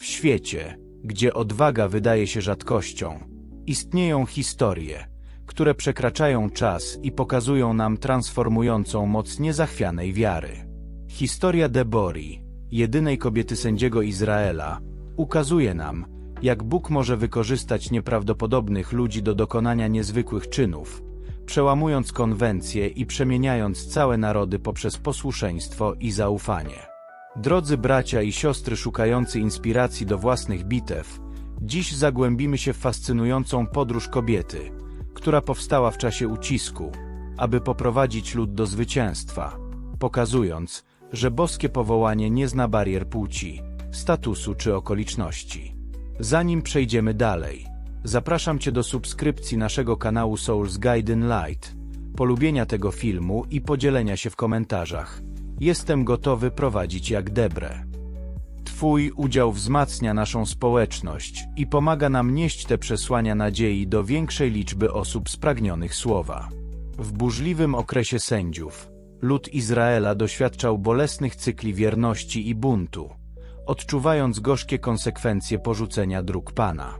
W świecie, gdzie odwaga wydaje się rzadkością, istnieją historie, które przekraczają czas i pokazują nam transformującą moc niezachwianej wiary. Historia Debori, jedynej kobiety sędziego Izraela, ukazuje nam, jak Bóg może wykorzystać nieprawdopodobnych ludzi do dokonania niezwykłych czynów, przełamując konwencje i przemieniając całe narody poprzez posłuszeństwo i zaufanie. Drodzy bracia i siostry szukający inspiracji do własnych bitew, dziś zagłębimy się w fascynującą podróż kobiety, która powstała w czasie ucisku, aby poprowadzić lud do zwycięstwa, pokazując, że boskie powołanie nie zna barier płci, statusu czy okoliczności. Zanim przejdziemy dalej, zapraszam Cię do subskrypcji naszego kanału Souls Guiding Light, polubienia tego filmu i podzielenia się w komentarzach. Jestem gotowy prowadzić jak Debre. Twój udział wzmacnia naszą społeczność i pomaga nam nieść te przesłania nadziei do większej liczby osób spragnionych słowa. W burzliwym okresie sędziów, lud Izraela doświadczał bolesnych cykli wierności i buntu, odczuwając gorzkie konsekwencje porzucenia dróg Pana.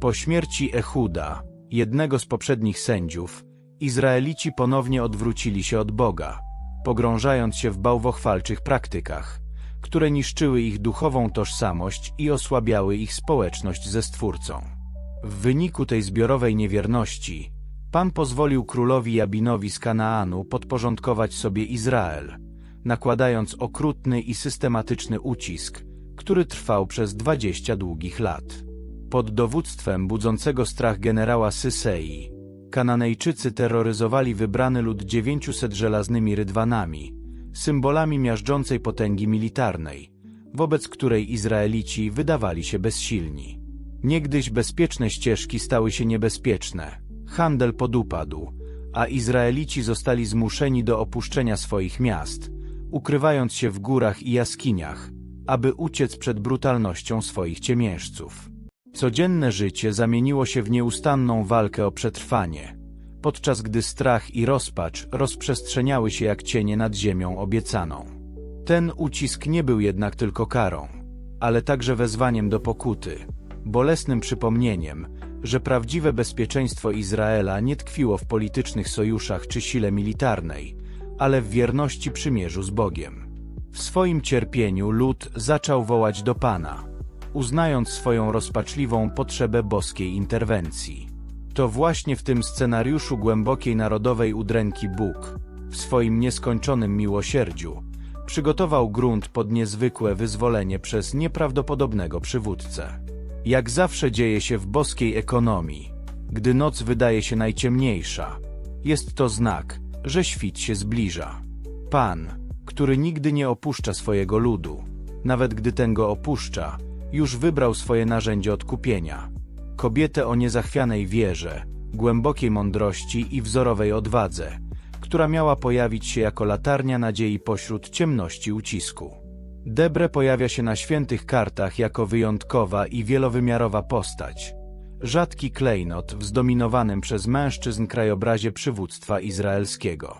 Po śmierci Echuda, jednego z poprzednich sędziów, Izraelici ponownie odwrócili się od Boga, pogrążając się w bałwochwalczych praktykach, które niszczyły ich duchową tożsamość i osłabiały ich społeczność ze Stwórcą. W wyniku tej zbiorowej niewierności, Pan pozwolił królowi Jabinowi z Kanaanu podporządkować sobie Izrael, nakładając okrutny i systematyczny ucisk, który trwał przez dwadzieścia długich lat. Pod dowództwem budzącego strach generała Sysei, Kananejczycy terroryzowali wybrany lud 900 żelaznymi rydwanami, symbolami miażdżącej potęgi militarnej, wobec której Izraelici wydawali się bezsilni. Niegdyś bezpieczne ścieżki stały się niebezpieczne, handel podupadł, a Izraelici zostali zmuszeni do opuszczenia swoich miast, ukrywając się w górach i jaskiniach, aby uciec przed brutalnością swoich ciemiężców. Codzienne życie zamieniło się w nieustanną walkę o przetrwanie, podczas gdy strach i rozpacz rozprzestrzeniały się jak cienie nad ziemią obiecaną. Ten ucisk nie był jednak tylko karą, ale także wezwaniem do pokuty, bolesnym przypomnieniem, że prawdziwe bezpieczeństwo Izraela nie tkwiło w politycznych sojuszach czy sile militarnej, ale w wierności przymierzu z Bogiem. W swoim cierpieniu lud zaczął wołać do Pana – uznając swoją rozpaczliwą potrzebę boskiej interwencji. To właśnie w tym scenariuszu głębokiej narodowej udręki Bóg, w swoim nieskończonym miłosierdziu, przygotował grunt pod niezwykłe wyzwolenie przez nieprawdopodobnego przywódcę. Jak zawsze dzieje się w boskiej ekonomii, gdy noc wydaje się najciemniejsza, jest to znak, że świt się zbliża. Pan, który nigdy nie opuszcza swojego ludu, nawet gdy ten go opuszcza, już wybrał swoje narzędzie odkupienia. Kobietę o niezachwianej wierze, głębokiej mądrości i wzorowej odwadze, która miała pojawić się jako latarnia nadziei pośród ciemności ucisku. Debre pojawia się na świętych kartach jako wyjątkowa i wielowymiarowa postać. Rzadki klejnot w zdominowanym przez mężczyzn krajobrazie przywództwa izraelskiego.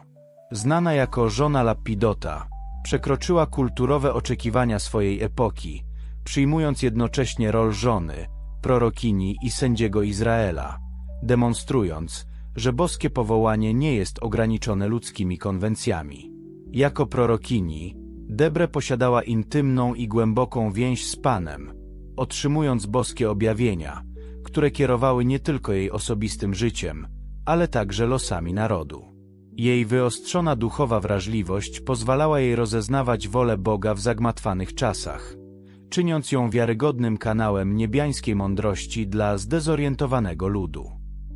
Znana jako żona Lapidota, przekroczyła kulturowe oczekiwania swojej epoki, przyjmując jednocześnie rol żony, prorokini i sędziego Izraela, demonstrując, że boskie powołanie nie jest ograniczone ludzkimi konwencjami. Jako prorokini, Debre posiadała intymną i głęboką więź z Panem, otrzymując boskie objawienia, które kierowały nie tylko jej osobistym życiem, ale także losami narodu. Jej wyostrzona duchowa wrażliwość pozwalała jej rozeznawać wolę Boga w zagmatwanych czasach, czyniąc ją wiarygodnym kanałem niebiańskiej mądrości dla zdezorientowanego ludu.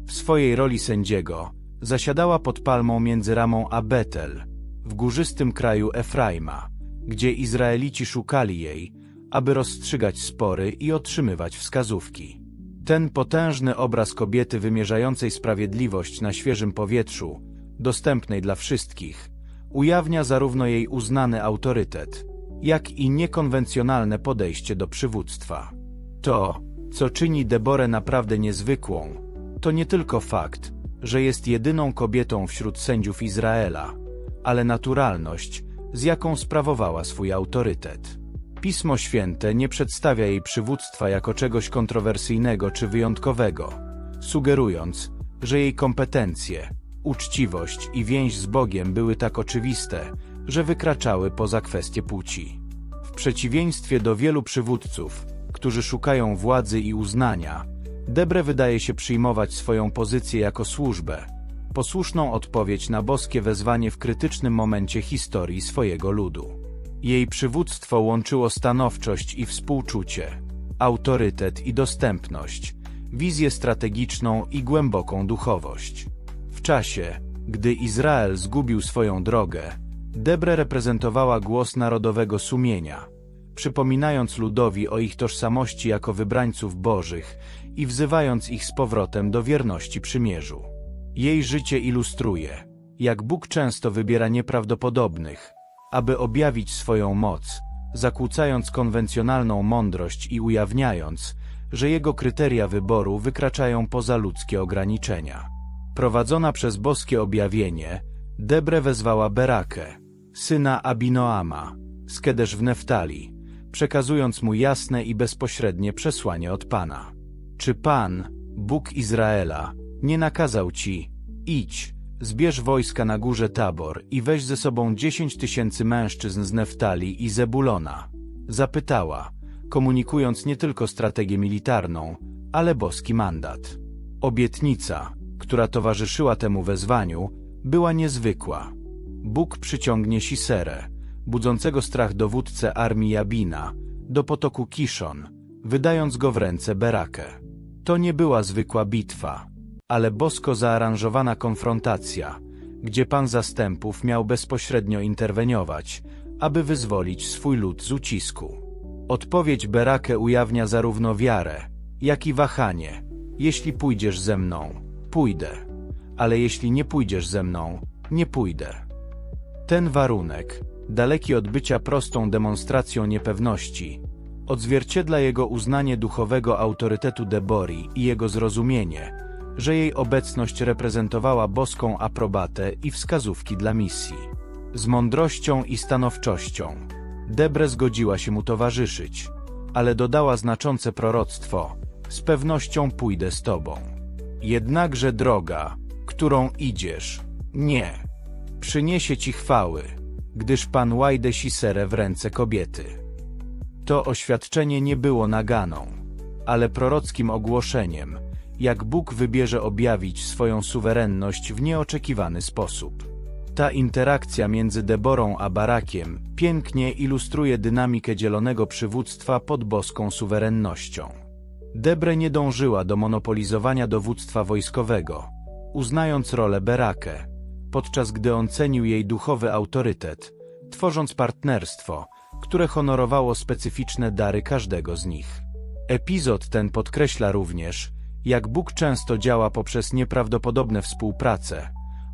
W swojej roli sędziego zasiadała pod palmą między Ramą a Betel, w górzystym kraju Efraima, gdzie Izraelici szukali jej, aby rozstrzygać spory i otrzymywać wskazówki. Ten potężny obraz kobiety wymierzającej sprawiedliwość na świeżym powietrzu, dostępnej dla wszystkich, ujawnia zarówno jej uznany autorytet, jak i niekonwencjonalne podejście do przywództwa. To, co czyni Deborę naprawdę niezwykłą, to nie tylko fakt, że jest jedyną kobietą wśród sędziów Izraela, ale naturalność, z jaką sprawowała swój autorytet. Pismo Święte nie przedstawia jej przywództwa jako czegoś kontrowersyjnego czy wyjątkowego, sugerując, że jej kompetencje, uczciwość i więź z Bogiem były tak oczywiste, że wykraczały poza kwestie płci. W przeciwieństwie do wielu przywódców, którzy szukają władzy i uznania, Debre wydaje się przyjmować swoją pozycję jako służbę, posłuszną odpowiedź na boskie wezwanie w krytycznym momencie historii swojego ludu. Jej przywództwo łączyło stanowczość i współczucie, autorytet i dostępność, wizję strategiczną i głęboką duchowość. W czasie, gdy Izrael zgubił swoją drogę, Debre reprezentowała głos narodowego sumienia, przypominając ludowi o ich tożsamości jako wybrańców bożych i wzywając ich z powrotem do wierności przymierzu. Jej życie ilustruje, jak Bóg często wybiera nieprawdopodobnych, aby objawić swoją moc, zakłócając konwencjonalną mądrość i ujawniając, że jego kryteria wyboru wykraczają poza ludzkie ograniczenia. Prowadzona przez boskie objawienie, Debre wezwała Berakę, syna Abinoama, z Kedesz w Neftali, przekazując mu jasne i bezpośrednie przesłanie od Pana. Czy Pan, Bóg Izraela, nie nakazał ci, idź, zbierz wojska na górze Tabor i weź ze sobą dziesięć tysięcy mężczyzn z Neftali i Zebulona? Zapytała, komunikując nie tylko strategię militarną, ale boski mandat. Obietnica, która towarzyszyła temu wezwaniu, była niezwykła. Bóg przyciągnie Siserę, budzącego strach dowódcę armii Jabina, do potoku Kiszon, wydając go w ręce Berakę. To nie była zwykła bitwa, ale bosko zaaranżowana konfrontacja, gdzie pan zastępów miał bezpośrednio interweniować, aby wyzwolić swój lud z ucisku. Odpowiedź Berakę ujawnia zarówno wiarę, jak i wahanie. Jeśli pójdziesz ze mną, pójdę, ale jeśli nie pójdziesz ze mną, nie pójdę. Ten warunek, daleki od bycia prostą demonstracją niepewności, odzwierciedla jego uznanie duchowego autorytetu Debori i jego zrozumienie, że jej obecność reprezentowała boską aprobatę i wskazówki dla misji. Z mądrością i stanowczością Debre zgodziła się mu towarzyszyć, ale dodała znaczące proroctwo: Z pewnością pójdę z tobą. Jednakże droga, którą idziesz, nie, przyniesie ci chwały, gdyż pan łajde Siserę w ręce kobiety. To oświadczenie nie było naganą, ale prorockim ogłoszeniem, jak Bóg wybierze objawić swoją suwerenność w nieoczekiwany sposób. Ta interakcja między Deborą a Barakiem pięknie ilustruje dynamikę dzielonego przywództwa pod boską suwerennością. Debre nie dążyła do monopolizowania dowództwa wojskowego, uznając rolę Berakę, podczas gdy on cenił jej duchowy autorytet, tworząc partnerstwo, które honorowało specyficzne dary każdego z nich. Epizod ten podkreśla również, jak Bóg często działa poprzez nieprawdopodobne współprace,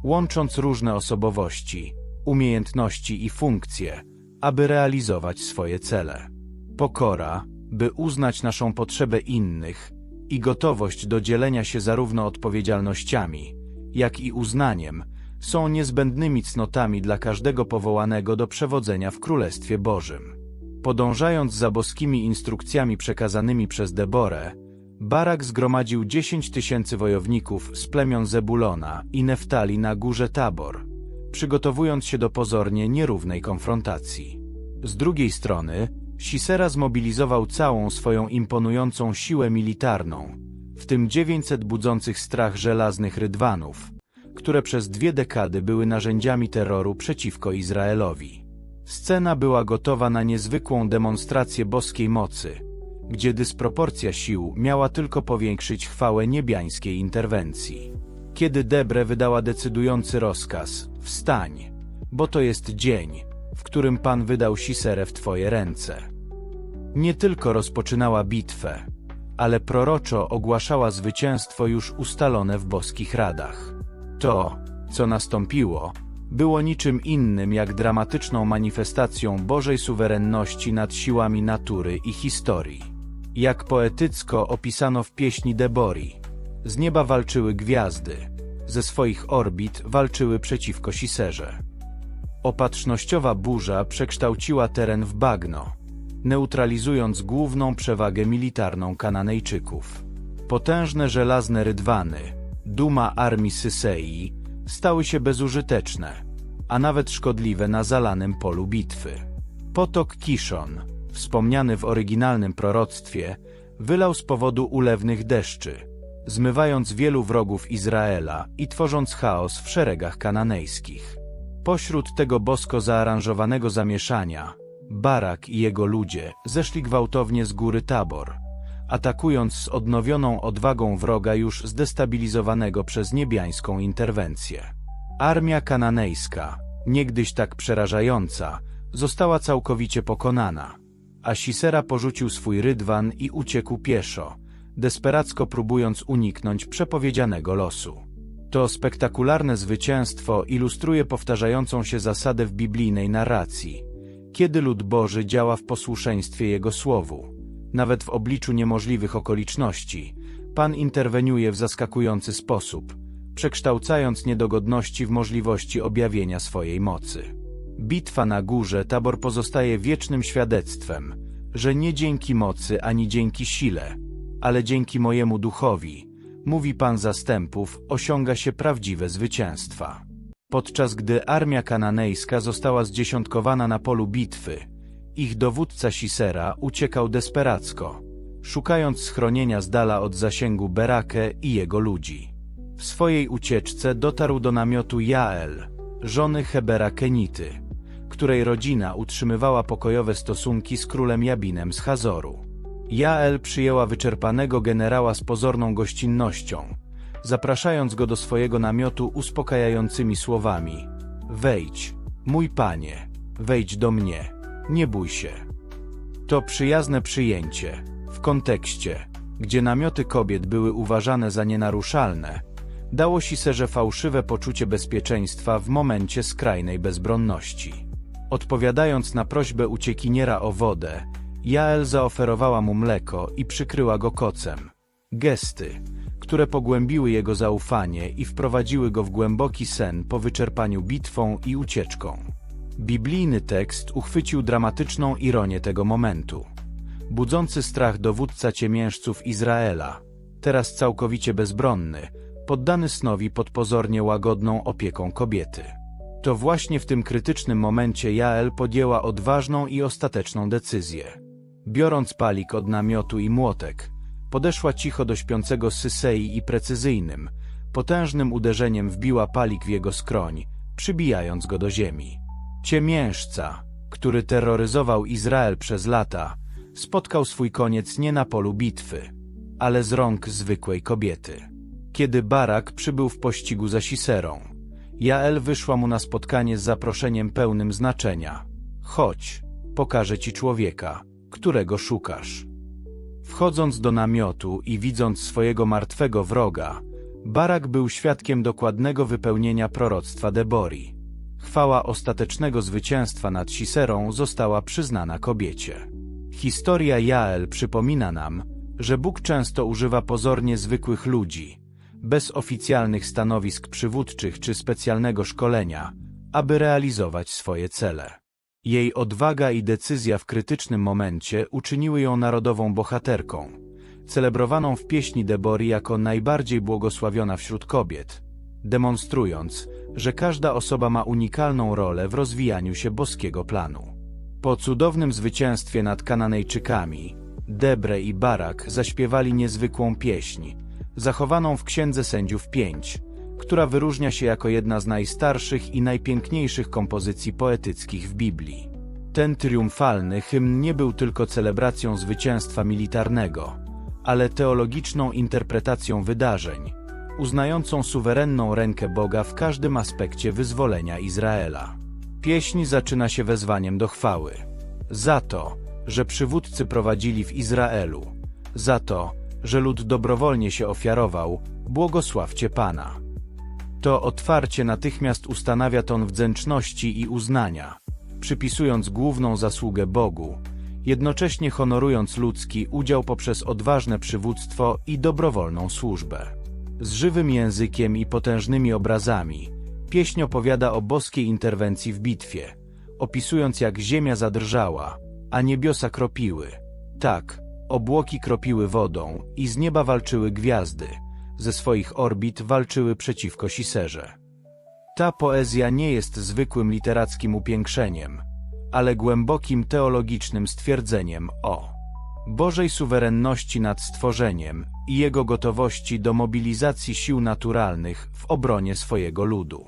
łącząc różne osobowości, umiejętności i funkcje, aby realizować swoje cele. Pokora, by uznać naszą potrzebę innych i gotowość do dzielenia się zarówno odpowiedzialnościami, jak i uznaniem, są niezbędnymi cnotami dla każdego powołanego do przewodzenia w Królestwie Bożym. Podążając za boskimi instrukcjami przekazanymi przez Deborę, Barak zgromadził dziesięć tysięcy wojowników z plemion Zebulona i Neftali na górze Tabor, przygotowując się do pozornie nierównej konfrontacji. Z drugiej strony, Sisera zmobilizował całą swoją imponującą siłę militarną, w tym 900 budzących strach żelaznych rydwanów, które przez dwie dekady były narzędziami terroru przeciwko Izraelowi. Scena była gotowa na niezwykłą demonstrację boskiej mocy, gdzie dysproporcja sił miała tylko powiększyć chwałę niebiańskiej interwencji. Kiedy Debre wydała decydujący rozkaz, wstań, bo to jest dzień, w którym Pan wydał Siserę w Twoje ręce. Nie tylko rozpoczynała bitwę, ale proroczo ogłaszała zwycięstwo już ustalone w boskich radach. To, co nastąpiło, było niczym innym jak dramatyczną manifestacją Bożej suwerenności nad siłami natury i historii. Jak poetycko opisano w pieśni Debori, z nieba walczyły gwiazdy, ze swoich orbit walczyły przeciwko Siserze. Opatrznościowa burza przekształciła teren w bagno, neutralizując główną przewagę militarną Kananejczyków. Potężne żelazne rydwany, duma armii Sysei, stały się bezużyteczne, a nawet szkodliwe na zalanym polu bitwy. Potok Kishon, wspomniany w oryginalnym proroctwie, wylał z powodu ulewnych deszczy, zmywając wielu wrogów Izraela i tworząc chaos w szeregach kananejskich. Pośród tego bosko zaaranżowanego zamieszania, Barak i jego ludzie zeszli gwałtownie z góry Tabor, atakując z odnowioną odwagą wroga już zdestabilizowanego przez niebiańską interwencję. Armia kananejska, niegdyś tak przerażająca, została całkowicie pokonana, a Sisera porzucił swój rydwan i uciekł pieszo, desperacko próbując uniknąć przepowiedzianego losu. To spektakularne zwycięstwo ilustruje powtarzającą się zasadę w biblijnej narracji, kiedy lud Boży działa w posłuszeństwie Jego słowu. Nawet w obliczu niemożliwych okoliczności, Pan interweniuje w zaskakujący sposób, przekształcając niedogodności w możliwości objawienia swojej mocy. Bitwa na górze Tabor pozostaje wiecznym świadectwem, że nie dzięki mocy ani dzięki sile, ale dzięki mojemu duchowi, mówi Pan zastępów, osiąga się prawdziwe zwycięstwa. Podczas gdy armia kananejska została zdziesiątkowana na polu bitwy, ich dowódca Sisera uciekał desperacko, szukając schronienia z dala od zasięgu Berake i jego ludzi. W swojej ucieczce dotarł do namiotu Jael, żony Hebera Kenity, której rodzina utrzymywała pokojowe stosunki z królem Jabinem z Hazoru. Jael przyjęła wyczerpanego generała z pozorną gościnnością, zapraszając go do swojego namiotu uspokajającymi słowami: Wejdź, mój panie, wejdź do mnie, nie bój się. To przyjazne przyjęcie, w kontekście, gdzie namioty kobiet były uważane za nienaruszalne, dało Siserze fałszywe poczucie bezpieczeństwa w momencie skrajnej bezbronności. Odpowiadając na prośbę uciekiniera o wodę, Jael zaoferowała mu mleko i przykryła go kocem. Gesty, które pogłębiły jego zaufanie i wprowadziły go w głęboki sen po wyczerpaniu bitwą i ucieczką. Biblijny tekst uchwycił dramatyczną ironię tego momentu. Budzący strach dowódca ciemiężców Izraela, teraz całkowicie bezbronny, poddany snowi pod pozornie łagodną opieką kobiety. To właśnie w tym krytycznym momencie Jael podjęła odważną i ostateczną decyzję. Biorąc palik od namiotu i młotek, podeszła cicho do śpiącego Sysei i precyzyjnym, potężnym uderzeniem wbiła palik w jego skroń, przybijając go do ziemi. Ciemiężca, który terroryzował Izrael przez lata, spotkał swój koniec nie na polu bitwy, ale z rąk zwykłej kobiety. Kiedy Barak przybył w pościgu za Siserą, Jael wyszła mu na spotkanie z zaproszeniem pełnym znaczenia. Chodź, pokażę ci człowieka, którego szukasz. Wchodząc do namiotu i widząc swojego martwego wroga, Barak był świadkiem dokładnego wypełnienia proroctwa Debori. Chwała ostatecznego zwycięstwa nad Siserą została przyznana kobiecie. Historia Jael przypomina nam, że Bóg często używa pozornie zwykłych ludzi, bez oficjalnych stanowisk przywódczych czy specjalnego szkolenia, aby realizować swoje cele. Jej odwaga i decyzja w krytycznym momencie uczyniły ją narodową bohaterką, celebrowaną w pieśni Debori jako najbardziej błogosławiona wśród kobiet, demonstrując, że każda osoba ma unikalną rolę w rozwijaniu się boskiego planu. Po cudownym zwycięstwie nad Kananejczykami, Debre i Barak zaśpiewali niezwykłą pieśń, zachowaną w Księdze Sędziów 5, która wyróżnia się jako jedna z najstarszych i najpiękniejszych kompozycji poetyckich w Biblii. Ten triumfalny hymn nie był tylko celebracją zwycięstwa militarnego, ale teologiczną interpretacją wydarzeń, uznającą suwerenną rękę Boga w każdym aspekcie wyzwolenia Izraela. Pieśń zaczyna się wezwaniem do chwały. Za to, że przywódcy prowadzili w Izraelu, za to, że lud dobrowolnie się ofiarował, błogosławcie Pana. To otwarcie natychmiast ustanawia ton wdzięczności i uznania, przypisując główną zasługę Bogu, jednocześnie honorując ludzki udział poprzez odważne przywództwo i dobrowolną służbę. Z żywym językiem i potężnymi obrazami, pieśń opowiada o boskiej interwencji w bitwie, opisując jak ziemia zadrżała, a niebiosa kropiły. Tak, obłoki kropiły wodą i z nieba walczyły gwiazdy, ze swoich orbit walczyły przeciwko Siserze. Ta poezja nie jest zwykłym literackim upiększeniem, ale głębokim teologicznym stwierdzeniem o Bożej suwerenności nad stworzeniem i Jego gotowości do mobilizacji sił naturalnych w obronie swojego ludu.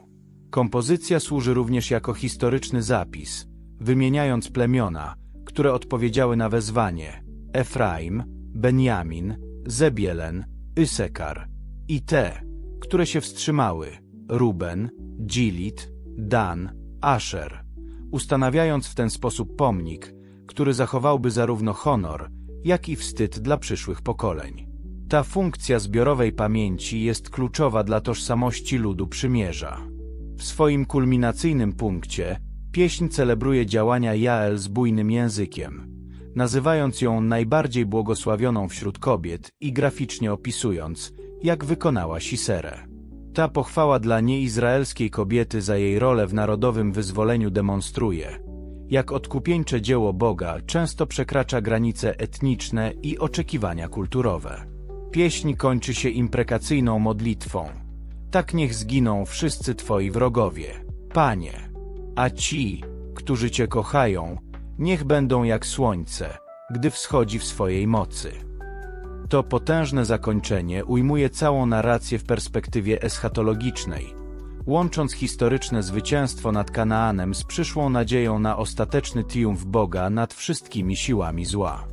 Kompozycja służy również jako historyczny zapis, wymieniając plemiona, które odpowiedziały na wezwanie Efraim, Benjamin, Zebielen, Ysekar i te, które się wstrzymały Ruben, Gilit, Dan, Asher, ustanawiając w ten sposób pomnik, który zachowałby zarówno honor, jak i wstyd dla przyszłych pokoleń. Ta funkcja zbiorowej pamięci jest kluczowa dla tożsamości ludu przymierza. W swoim kulminacyjnym punkcie pieśń celebruje działania Jael z bujnym językiem, nazywając ją najbardziej błogosławioną wśród kobiet i graficznie opisując, jak wykonała Siserę. Ta pochwała dla nieizraelskiej kobiety za jej rolę w narodowym wyzwoleniu demonstruje, jak odkupieńcze dzieło Boga często przekracza granice etniczne i oczekiwania kulturowe. Pieśń kończy się imprekacyjną modlitwą. Tak niech zginą wszyscy Twoi wrogowie, Panie, a ci, którzy Cię kochają, niech będą jak słońce, gdy wschodzi w swojej mocy. To potężne zakończenie ujmuje całą narrację w perspektywie eschatologicznej, łącząc historyczne zwycięstwo nad Kanaanem z przyszłą nadzieją na ostateczny triumf Boga nad wszystkimi siłami zła.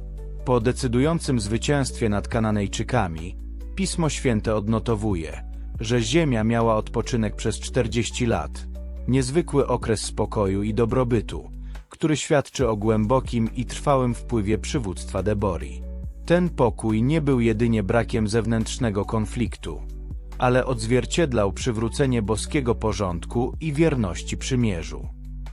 Po decydującym zwycięstwie nad Kananejczykami, Pismo Święte odnotowuje, że ziemia miała odpoczynek przez 40 lat, niezwykły okres spokoju i dobrobytu, który świadczy o głębokim i trwałym wpływie przywództwa Debori. Ten pokój nie był jedynie brakiem zewnętrznego konfliktu, ale odzwierciedlał przywrócenie boskiego porządku i wierności przymierzu.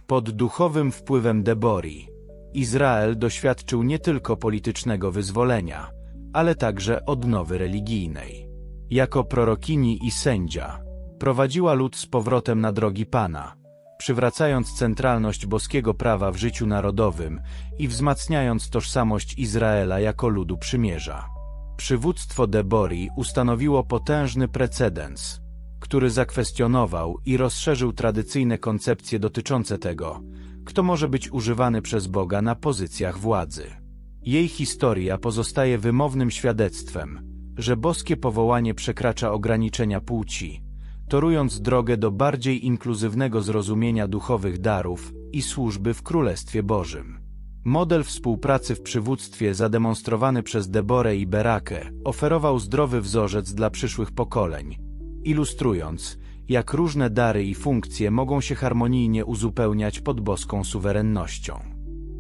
Pod duchowym wpływem Debori, Izrael doświadczył nie tylko politycznego wyzwolenia, ale także odnowy religijnej. Jako prorokini i sędzia, prowadziła lud z powrotem na drogi Pana, przywracając centralność boskiego prawa w życiu narodowym i wzmacniając tożsamość Izraela jako ludu przymierza. Przywództwo Debori ustanowiło potężny precedens, który zakwestionował i rozszerzył tradycyjne koncepcje dotyczące tego, kto może być używany przez Boga na pozycjach władzy. Jej historia pozostaje wymownym świadectwem, że boskie powołanie przekracza ograniczenia płci, torując drogę do bardziej inkluzywnego zrozumienia duchowych darów i służby w Królestwie Bożym. Model współpracy w przywództwie zademonstrowany przez Deborę i Berakę oferował zdrowy wzorzec dla przyszłych pokoleń, ilustrując, jak różne dary i funkcje mogą się harmonijnie uzupełniać pod boską suwerennością.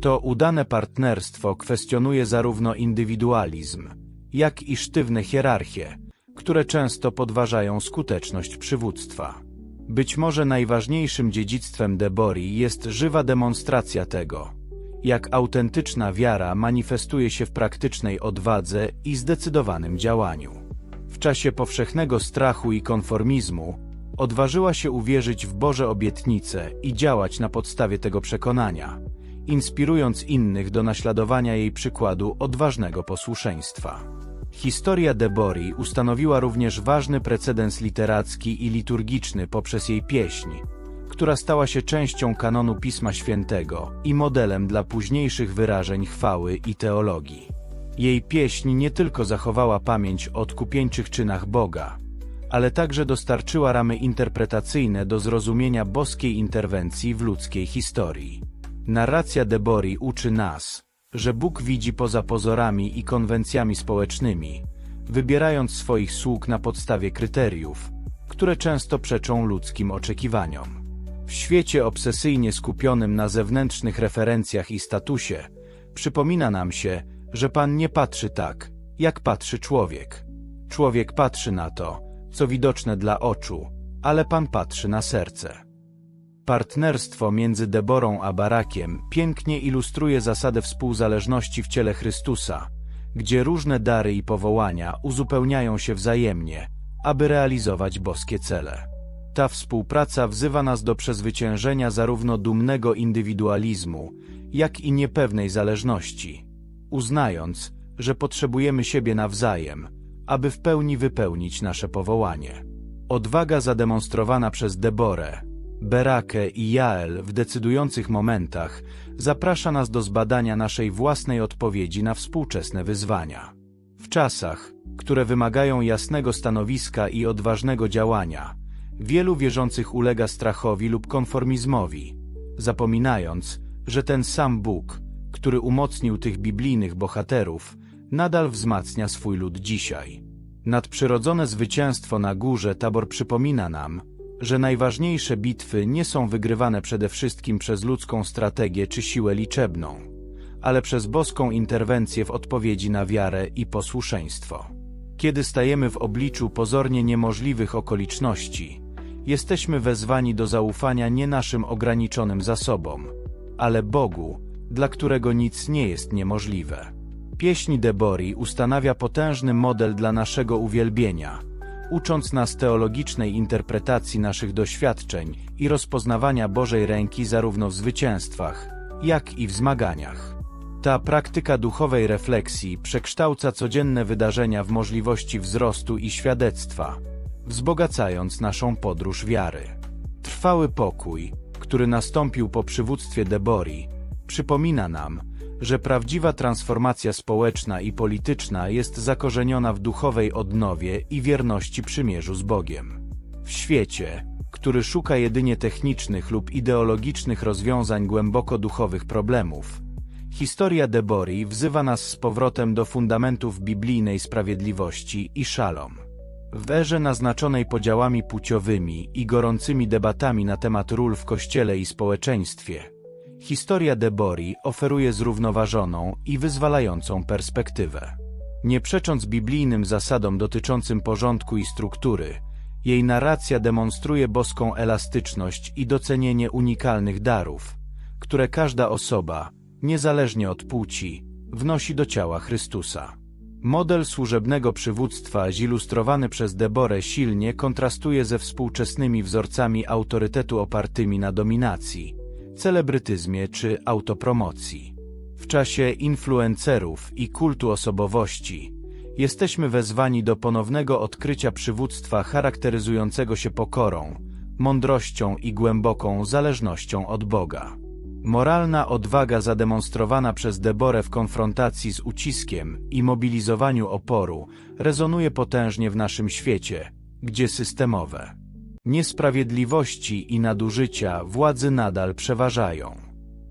To udane partnerstwo kwestionuje zarówno indywidualizm, jak i sztywne hierarchie, które często podważają skuteczność przywództwa. Być może najważniejszym dziedzictwem Debori jest żywa demonstracja tego, jak autentyczna wiara manifestuje się w praktycznej odwadze i zdecydowanym działaniu. W czasie powszechnego strachu i konformizmu odważyła się uwierzyć w Boże obietnice i działać na podstawie tego przekonania, inspirując innych do naśladowania jej przykładu odważnego posłuszeństwa. Historia Debori ustanowiła również ważny precedens literacki i liturgiczny poprzez jej pieśń, która stała się częścią kanonu Pisma Świętego i modelem dla późniejszych wyrażeń chwały i teologii. Jej pieśń nie tylko zachowała pamięć o odkupieńczych czynach Boga, ale także dostarczyła ramy interpretacyjne do zrozumienia boskiej interwencji w ludzkiej historii. Narracja Debori uczy nas, że Bóg widzi poza pozorami i konwencjami społecznymi, wybierając swoich sług na podstawie kryteriów, które często przeczą ludzkim oczekiwaniom. W świecie obsesyjnie skupionym na zewnętrznych referencjach i statusie, przypomina nam się, że Pan nie patrzy tak, jak patrzy człowiek. Człowiek patrzy na to, co widoczne dla oczu, ale Pan patrzy na serce. Partnerstwo między Deborą a Barakiem pięknie ilustruje zasadę współzależności w ciele Chrystusa, gdzie różne dary i powołania uzupełniają się wzajemnie, aby realizować boskie cele. Ta współpraca wzywa nas do przezwyciężenia zarówno dumnego indywidualizmu, jak i niepewnej zależności, uznając, że potrzebujemy siebie nawzajem, aby w pełni wypełnić nasze powołanie. Odwaga zademonstrowana przez Deborę, Berakę i Jael w decydujących momentach zaprasza nas do zbadania naszej własnej odpowiedzi na współczesne wyzwania. W czasach, które wymagają jasnego stanowiska i odważnego działania, wielu wierzących ulega strachowi lub konformizmowi, zapominając, że ten sam Bóg, który umocnił tych biblijnych bohaterów, nadal wzmacnia swój lud dzisiaj. Nadprzyrodzone zwycięstwo na górze Tabor przypomina nam, że najważniejsze bitwy nie są wygrywane przede wszystkim przez ludzką strategię czy siłę liczebną, ale przez boską interwencję w odpowiedzi na wiarę i posłuszeństwo. Kiedy stajemy w obliczu pozornie niemożliwych okoliczności, jesteśmy wezwani do zaufania nie naszym ograniczonym zasobom, ale Bogu, dla którego nic nie jest niemożliwe. Pieśń Debori ustanawia potężny model dla naszego uwielbienia, ucząc nas teologicznej interpretacji naszych doświadczeń i rozpoznawania Bożej ręki zarówno w zwycięstwach, jak i w zmaganiach. Ta praktyka duchowej refleksji przekształca codzienne wydarzenia w możliwości wzrostu i świadectwa, wzbogacając naszą podróż wiary. Trwały pokój, który nastąpił po przywództwie Debori, przypomina nam, że prawdziwa transformacja społeczna i polityczna jest zakorzeniona w duchowej odnowie i wierności przymierzu z Bogiem. W świecie, który szuka jedynie technicznych lub ideologicznych rozwiązań głęboko duchowych problemów, historia Debori wzywa nas z powrotem do fundamentów biblijnej sprawiedliwości i szalom. W erze naznaczonej podziałami płciowymi i gorącymi debatami na temat ról w kościele i społeczeństwie, Historia Debori oferuje zrównoważoną i wyzwalającą perspektywę. Nie przecząc biblijnym zasadom dotyczącym porządku i struktury, jej narracja demonstruje boską elastyczność i docenienie unikalnych darów, które każda osoba, niezależnie od płci, wnosi do ciała Chrystusa. Model służebnego przywództwa zilustrowany przez Deborę silnie kontrastuje ze współczesnymi wzorcami autorytetu opartymi na dominacji, celebrytyzmie czy autopromocji. W czasie influencerów i kultu osobowości jesteśmy wezwani do ponownego odkrycia przywództwa charakteryzującego się pokorą, mądrością i głęboką zależnością od Boga. Moralna odwaga zademonstrowana przez Deborę w konfrontacji z uciskiem i mobilizowaniu oporu rezonuje potężnie w naszym świecie, gdzie systemowe niesprawiedliwości i nadużycia władzy nadal przeważają.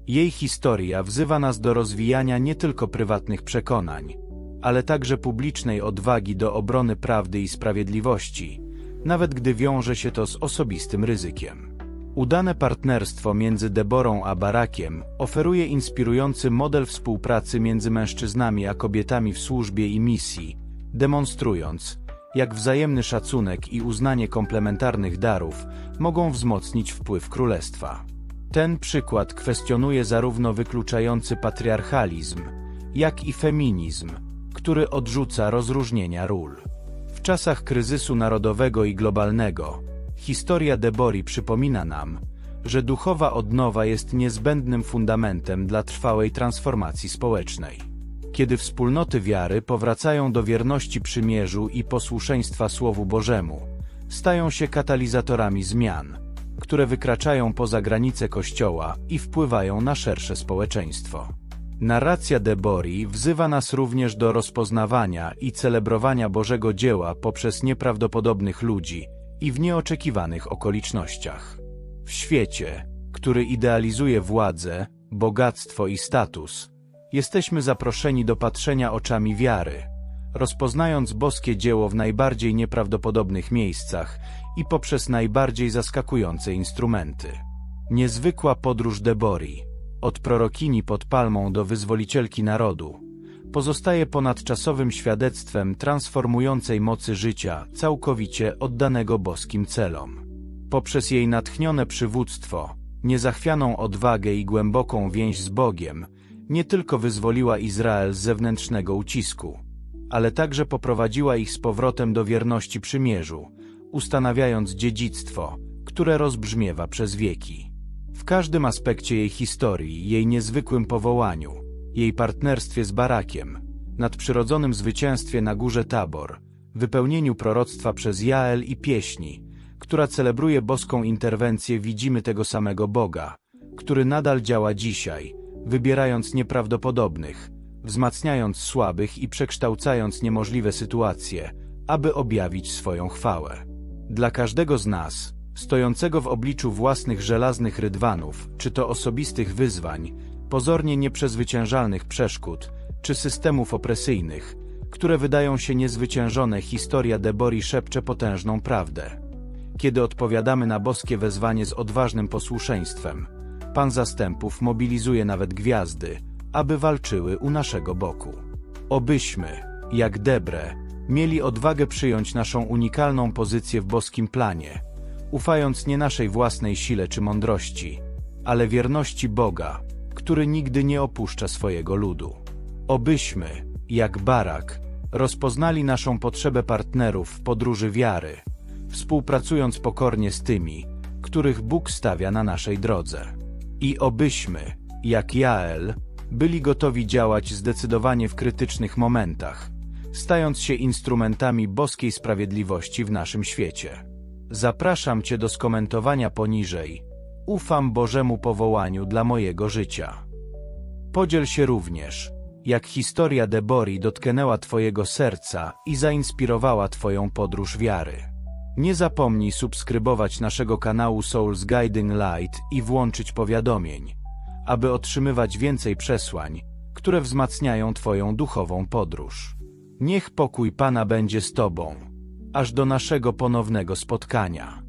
Jej historia wzywa nas do rozwijania nie tylko prywatnych przekonań, ale także publicznej odwagi do obrony prawdy i sprawiedliwości, nawet gdy wiąże się to z osobistym ryzykiem. Udane partnerstwo między Deborą a Barakiem oferuje inspirujący model współpracy między mężczyznami a kobietami w służbie i misji, demonstrując, jak wzajemny szacunek i uznanie komplementarnych darów mogą wzmocnić wpływ królestwa. Ten przykład kwestionuje zarówno wykluczający patriarchalizm, jak i feminizm, który odrzuca rozróżnienia ról. W czasach kryzysu narodowego i globalnego, historia Debori przypomina nam, że duchowa odnowa jest niezbędnym fundamentem dla trwałej transformacji społecznej kiedy wspólnoty wiary powracają do wierności przymierzu i posłuszeństwa Słowu Bożemu, stają się katalizatorami zmian, które wykraczają poza granice Kościoła i wpływają na szersze społeczeństwo. Narracja Debori wzywa nas również do rozpoznawania i celebrowania Bożego dzieła poprzez nieprawdopodobnych ludzi i w nieoczekiwanych okolicznościach. W świecie, który idealizuje władzę, bogactwo i status, Jesteśmy zaproszeni do patrzenia oczami wiary, rozpoznając boskie dzieło w najbardziej nieprawdopodobnych miejscach i poprzez najbardziej zaskakujące instrumenty. Niezwykła podróż Debori, od prorokini pod palmą do wyzwolicielki narodu, pozostaje ponadczasowym świadectwem transformującej mocy życia całkowicie oddanego boskim celom. Poprzez jej natchnione przywództwo, niezachwianą odwagę i głęboką więź z Bogiem, nie tylko wyzwoliła Izrael z zewnętrznego ucisku, ale także poprowadziła ich z powrotem do wierności przymierzu, ustanawiając dziedzictwo, które rozbrzmiewa przez wieki. W każdym aspekcie jej historii, jej niezwykłym powołaniu, jej partnerstwie z Barakiem, nadprzyrodzonym zwycięstwie na górze Tabor, wypełnieniu proroctwa przez Jael i pieśni, która celebruje boską interwencję, widzimy tego samego Boga, który nadal działa dzisiaj, wybierając nieprawdopodobnych, wzmacniając słabych i przekształcając niemożliwe sytuacje, aby objawić swoją chwałę. Dla każdego z nas, stojącego w obliczu własnych żelaznych rydwanów, czy to osobistych wyzwań, pozornie nieprzezwyciężalnych przeszkód, czy systemów opresyjnych, które wydają się niezwyciężone, historia Debori szepcze potężną prawdę. Kiedy odpowiadamy na boskie wezwanie z odważnym posłuszeństwem, Pan zastępów mobilizuje nawet gwiazdy, aby walczyły u naszego boku. Obyśmy, jak Debre, mieli odwagę przyjąć naszą unikalną pozycję w boskim planie, ufając nie naszej własnej sile czy mądrości, ale wierności Boga, który nigdy nie opuszcza swojego ludu. Obyśmy, jak Barak, rozpoznali naszą potrzebę partnerów w podróży wiary, współpracując pokornie z tymi, których Bóg stawia na naszej drodze. I obyśmy, jak Jael, byli gotowi działać zdecydowanie w krytycznych momentach, stając się instrumentami boskiej sprawiedliwości w naszym świecie. Zapraszam Cię do skomentowania poniżej. Ufam Bożemu powołaniu dla mojego życia. Podziel się również, jak historia Debori dotknęła Twojego serca i zainspirowała Twoją podróż wiary. Nie zapomnij subskrybować naszego kanału Souls Guiding Light i włączyć powiadomień, aby otrzymywać więcej przesłań, które wzmacniają Twoją duchową podróż. Niech pokój Pana będzie z Tobą, aż do naszego ponownego spotkania.